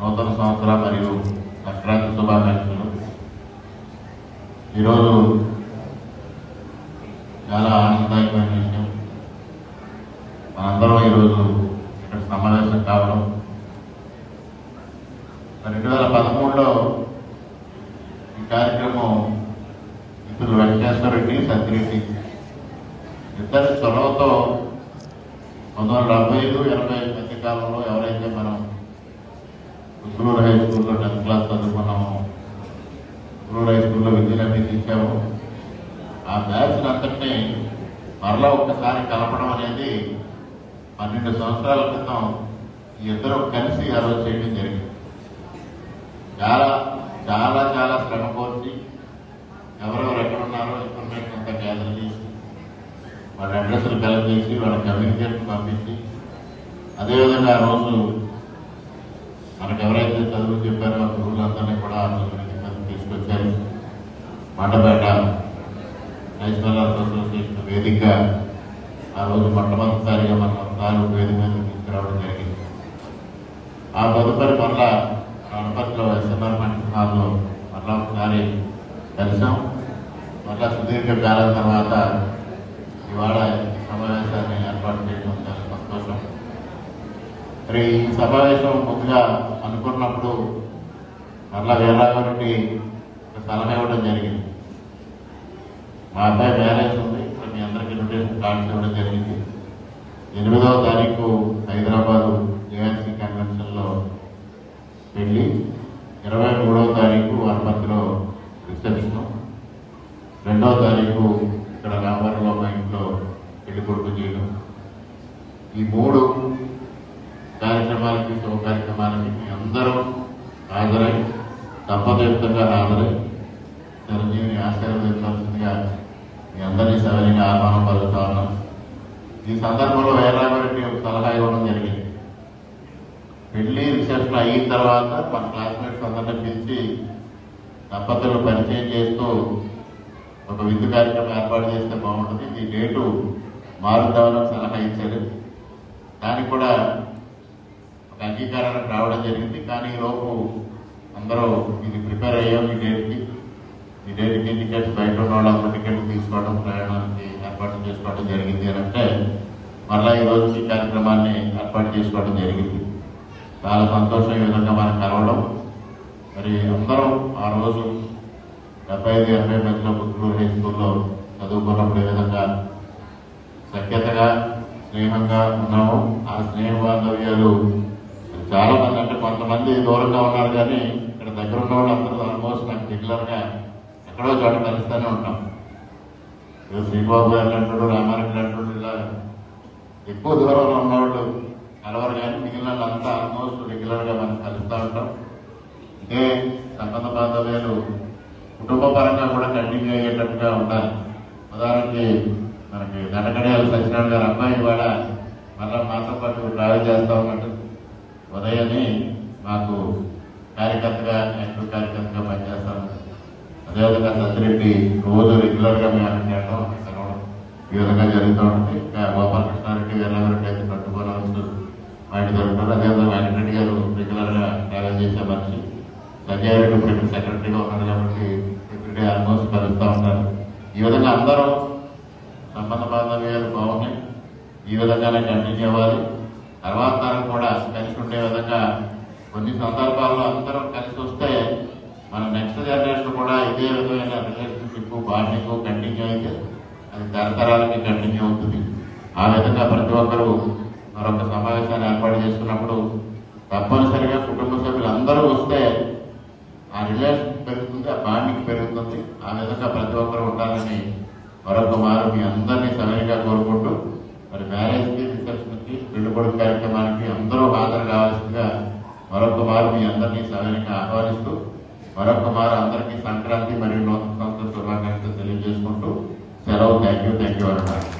నూతన సంవత్సర మరియు సంక్రాంతి శుభాకాంక్షలు. ఈరోజు చాలా ఆనందదాయకమైన విషయం. మనందరం ఈరోజు ఇక్కడ సమావేశం కావడం. రెండు వేల పదమూడులో ఈ కార్యక్రమం ఇప్పుడు వెంకటేశ్వర రెడ్డి సత్యరెడ్డి ఇద్దరి చొరవతో పంతొమ్మిది వందల డెబ్బై ఐదు ఎనభై మధ్య కాలంలో ఎవరైతే మనం గుంటూరు హై స్కూల్లో టెన్త్ క్లాస్ చదువుకున్నాము గుంటూరు హై స్కూల్లో విద్యను అభ్యసించామో ఆ బ్యాచ్ని అంతటినీ మరలా ఒక్కసారి కలపడం అనేది పన్నెండు సంవత్సరాల క్రితం ఇద్దరు కలిసి ఆ రోజు చేయడం జరిగింది. చాలా చాలా చాలా శ్రమ కోర్చి ఎవరెవరు ఎక్కడ ఉన్నారో ఇన్ఫర్మేషన్ అంతా గ్యాదర్ చేసి వాళ్ళ అడ్రస్లు కలెక్ట్ చేసి వాళ్ళ కమ్యూనికేషన్ పంపించి అదేవిధంగా ఆ రోజు మనకు ఎవరైతే చదువు చెప్పారో ఆ గురువులందరినీ కూడా ఆలోచన రోజు తీసుకొచ్చారు. మండపేట నేషనల్ అసోసియేషన్ వేదిక. ఆ రోజు మొట్టమొదటిసారిగా మన ఒకసారి వేది మీద తీసుకురావడం జరిగింది. ఆ తదుపరి మరలా గణపతిలో ఎస్ఎంఆర్ ఫంక్షన్ మరలా ఒకసారి కలిసాం. మరలా సుదీర్ఘ కాలం తర్వాత ఇవాళ సమావేశాన్ని ఏర్పాటు చేయడం చాలా సంతోషం. మరి ఈ సమావేశం ముందుగా అనుకున్నప్పుడు మరలా వీరరాఘవరెడ్డి ఒక సలహా ఇవ్వడం జరిగింది. మా అబ్బాయి మ్యారేజ్ ఉంది. మరి మీ అందరికీ ఇన్విటేషన్ కార్డ్స్ ఇవ్వడం జరిగింది. ఎనిమిదవ తారీఖు హైదరాబాదు జేఎన్సీ కన్వెన్షన్లో వెళ్ళి ఇరవై మూడవ తారీఖు వనపర్తిలో రిసెప్షన్. రెండవ తారీఖు ఇక్కడ రామవరంలో మా ఇంట్లో పెళ్ళి కొడుకు చేయడం. ఈ మూడు కార్యక్రమాలకి శుభ కార్యక్రమాలకి మీ అందరూ హాజరై తప్పదయుక్తంగా హాజరై చిరంజీవిని ఆశీర్వదించాల్సిందిగా మీ అందరినీ సవరిగా ఆహ్వానం పలుకుతా ఉన్నాం ఈ సందర్భంలో వీరరామరెడ్డి ఒక సలహా ఇవ్వడం జరిగింది. పెళ్ళి రిసెప్షన్ అయిన తర్వాత మన క్లాస్మేట్స్ అందరిని పిలిచి దంపతులు పరిచయం చేస్తూ ఒక విందు కార్యక్రమం ఏర్పాటు చేస్తే బాగుంటుంది. ఈ డేటు మారుద్దామని సలహా ఇచ్చారు. దానికి కూడా అంగీకారానికి రావడం జరిగింది. కానీ ఈలోపు అందరూ ఇది ప్రిపేర్ అయ్యాం ఈ డేట్కి ఈ డేట్కి టికెట్స్ బయట ఉన్న వాళ్ళందరూ టికెట్లు తీసుకోవడం ప్రయాణానికి ఏర్పాటు చేసుకోవడం జరిగింది అని అంటే మరలా ఈ రోజు ఈ కార్యక్రమాన్ని ఏర్పాటు చేసుకోవడం జరిగింది. చాలా సంతోషం ఈ విధంగా మనం కలవడం. మరి అందరం ఆ రోజు డెబ్బై ఐదు ఎనభై మధ్యలో పుత్తూరు హై స్కూల్లో చదువుకున్నప్పుడు ఏ విధంగా సఖ్యతగా స్నేహంగా ఉన్నాము ఆ స్నేహ బాంధవ్యాలు చాలా మంది అంటే కొంతమంది దూరంగా ఉన్నారు కానీ ఇక్కడ దగ్గర ఉన్న వాళ్ళు అందరూ ఆల్మోస్ట్ నాకు రెగ్యులర్గా ఎక్కడో చోట కలుస్తూనే ఉంటాం. ఏదో శ్రీబాబు గారు అంటాడు రామారెడ్డి అంటాడు ఇలా ఎక్కువ దూరంలో ఉన్నవాళ్ళు కలవరు కానీ మిగిలిన వాళ్ళంతా ఆల్మోస్ట్ రెగ్యులర్గా మనం కలుస్తూ ఉంటాం. ఇదే సంబంధ బాంధవ్యాలు కుటుంబ పరంగా కూడా కంటిన్యూ అయ్యేటట్టుగా ఉండాలి. ఉదాహరణకి మనకి దండకడేళ్ళ సత్యనారాయణ గారు అబ్బాయి కూడా మళ్ళీ మాతో పాటు ట్రావెల్ చేస్తా ఉన్నట్టు ఉదయని మాకు కార్యకర్తగా యాక్టివ్ కార్యకర్తగా పనిచేస్తాను అదేవిధంగా సత్యరెడ్డి రోజు రెగ్యులర్గా మేము అక్కడికి చేయడం కలవడం ఈ విధంగా జరుగుతూ ఉంటుంది. ఇంకా గోపాలకృష్ణారెడ్డి వీరరామరెడ్డి అయితే పట్టుకోవాల్సి మా ఇంటి జరుగుతారు అదేవిధంగా వెంకటరెడ్డి గారు రెగ్యులర్గా ట్రావెల్ చేసే మనిషి. సంజయ్ రెడ్డి ఇప్పుడు సెక్రటరీగా ఉన్నారు కాబట్టి సెక్రటరీ ఆల్మోస్ట్ కలుస్తూ ఉంటారు. ఈ విధంగా అందరూ సంబంధ బాంధవ్యాలు బాగున్నాయి ఈ విధంగానే కంటిన్యూ అవ్వాలి. తర్వాత తరం కూడా కలిసి ఉండే విధంగా కొన్ని సందర్భాల్లో అందరం కలిసి వస్తే మన నెక్స్ట్ జనరేషన్ కూడా ఇదే విధమైన రిలేషన్షిప్ బాండింగ్ కంటిన్యూ అయితే అది తరతరాలకి కంటిన్యూ అవుతుంది. ఆ విధంగా ప్రతి ఒక్కరూ మరొక సమావేశాన్ని ఏర్పాటు చేసుకున్నప్పుడు తప్పనిసరిగా కుటుంబ సభ్యులు అందరూ వస్తే ఆ రిలేషన్ పెరుగుతుంది ఆ బాండింగ్ పెరుగుతుంది. ఆ విధంగా ప్రతి ఒక్కరు ఉండాలని మరొక మారు మీ అందరినీ సమైనగా కోరుకుంటూ మరి మ్యారేజ్కి రిసెప్షన్ కి కార్యక్రమానికి అందరూ హాజరు కావాల్సిందిగా మరొక మారు మీ అందరినీ సమైనగా ఆహ్వానిస్తూ మరొక మారు అందరికీ సంక్రాంతి మరియు నూతన సంవత్సర శుభాకాంక్షలు తెలియజేసుకుంటూ సెలవు. Thank you thank you very